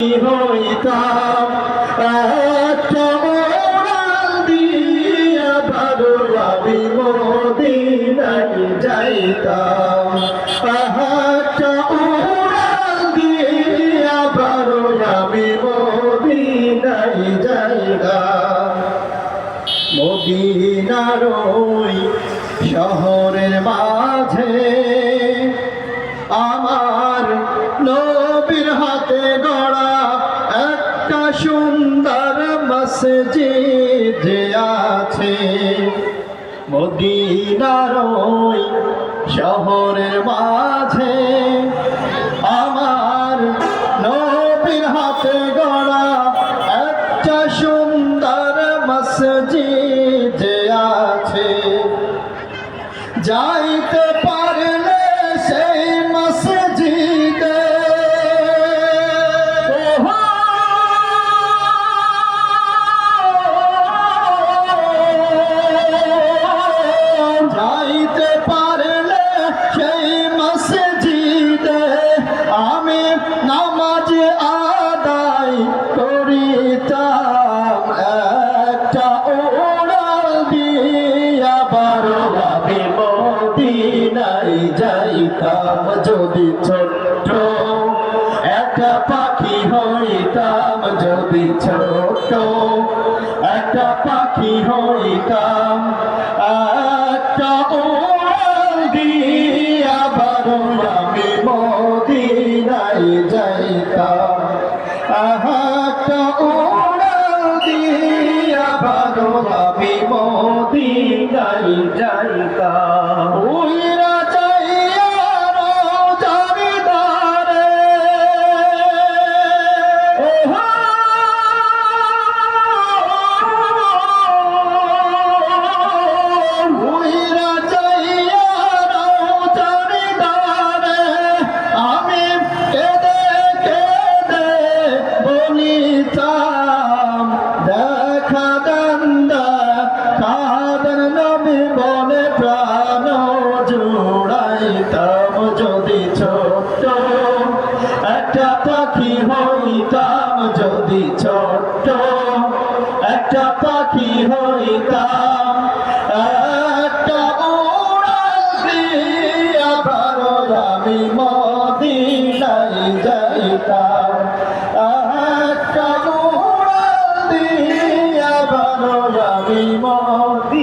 হইতাম। একটা উড়াল দিয়া ভালো আমি মদিনায় যাইতাম। একটা উড়াল দিয়া ভালো আমি মদিনায় যাইতাম। মদিনার শহরের মসজিদ যে আছে, মদিনার ওই শহরের মাঝে আমার নবীর হাতে গড়া একটা সুন্দর মসজিদ যে আছে, যাইতে যদি ছোট্ট, একটা পাখি হইতাম যদি ছোট একটা পাখি হইতাম, একটা ওড়াল দিয়া বারো আমি মদিনাই যাইতাম। একটা ওড়াল দিয়া বারো আমি মদিনাই যাইতাম। দিতাম দেখা দান্দা কাদের নবী বলে প্রাণ জোড়াইতাম যদি ছোট্ট? একটা পাখি হইতাম যদি ছোট্ট? একটা পাখি হইতাম, একটা উড়াল আমি মদিনায় যাইতাম। Fatima di